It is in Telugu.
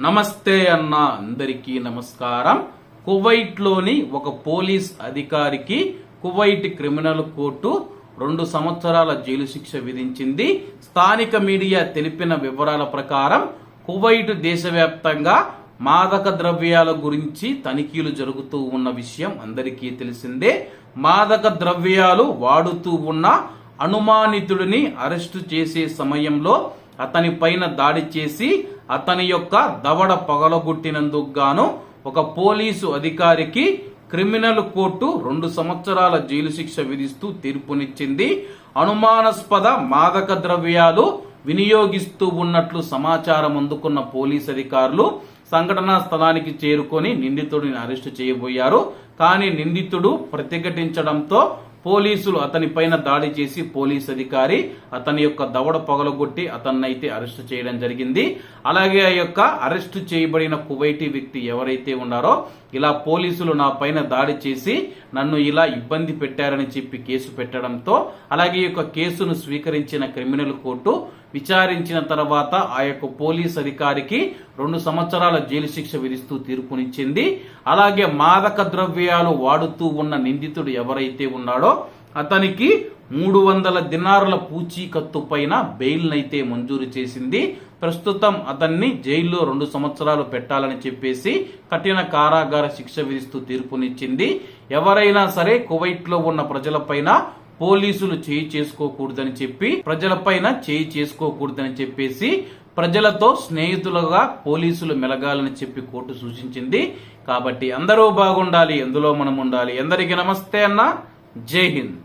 నమస్తే అన్న అందరికీ నమస్కారం. కువైట్లోని ఒక పోలీస్ అధికారికి కువైట్ క్రిమినల్ కోర్టు రెండు సంవత్సరాల జైలు శిక్ష విధించింది. స్థానిక మీడియా తెలిపిన వివరాల ప్రకారం కువైట్ దేశవ్యాప్తంగా మాదక ద్రవ్యాల గురించి తనిఖీలు జరుగుతూ ఉన్న విషయం అందరికీ తెలిసిందే. మాదక ద్రవ్యాలు వాడుతూ ఉన్న అనుమానితుడిని అరెస్టు చేసే సమయంలో అతని పైన దాడి చేసి అతని యొక్క దవడ పగలగొట్టినందుకు గాను ఒక పోలీసు అధికారికి క్రిమినల్ కోర్టు రెండు సంవత్సరాల జైలు శిక్ష విధిస్తూ తీర్పునిచ్చింది. అనుమానాస్పద మాదక ద్రవ్యాలు వినియోగిస్తూ ఉన్నట్లు సమాచారం అందుకున్న పోలీస్ అధికారులు సంఘటనా స్థలానికి చేరుకొని నిందితుడిని అరెస్టు చేయబోయారు. కానీ నిందితుడు ప్రతిఘటించడంతో పోలీసులు అతని పైన దాడి చేసి పోలీస్ అధికారి అతని యొక్క దవడ పగలగొట్టి అతన్నైతే అరెస్టు చేయడం జరిగింది. అలాగే ఆ యొక్క అరెస్టు చేయబడిన కువైటీ వ్యక్తి ఎవరైతే ఉన్నారో ఇలా పోలీసులు నా పైన దాడి చేసి నన్ను ఇలా ఇబ్బంది పెట్టారని చెప్పి కేసు పెట్టడంతో అలాగే ఈ యొక్క కేసును స్వీకరించిన క్రిమినల్ కోర్టు విచారించిన తర్వాత ఆ యొక్క పోలీస్ అధికారికి రెండు సంవత్సరాల జైలు శిక్ష విధిస్తూ తీర్పునిచ్చింది. అలాగే మాదక ద్రవ్యాలు వాడుతూ ఉన్న నిందితుడు ఎవరైతే ఉన్నాడో అతనికి మూడు వందల దినారుల పూచీకత్తు పైన బెయిల్నైతే అయితే మంజూరు చేసింది. ప్రస్తుతం అతన్ని జైల్లో రెండు సంవత్సరాలు పెట్టాలని చెప్పేసి కఠిన కారాగార శిక్ష విధిస్తూ తీర్పునిచ్చింది. ఎవరైనా సరే కువైట్లో ఉన్న ప్రజలపైన పోలీసులు చేయి చేసుకోకూడదని చెప్పి ప్రజలపైన చేయి చేసుకోకూడదని చెప్పేసి ప్రజలతో స్నేహితులుగా పోలీసులు మెలగాలని చెప్పి కోర్టు సూచించింది. కాబట్టి అందరూ బాగుండాలి ఎందులో మనం ఉండాలి. ఎందరికీ నమస్తే అన్న. జై హింద్.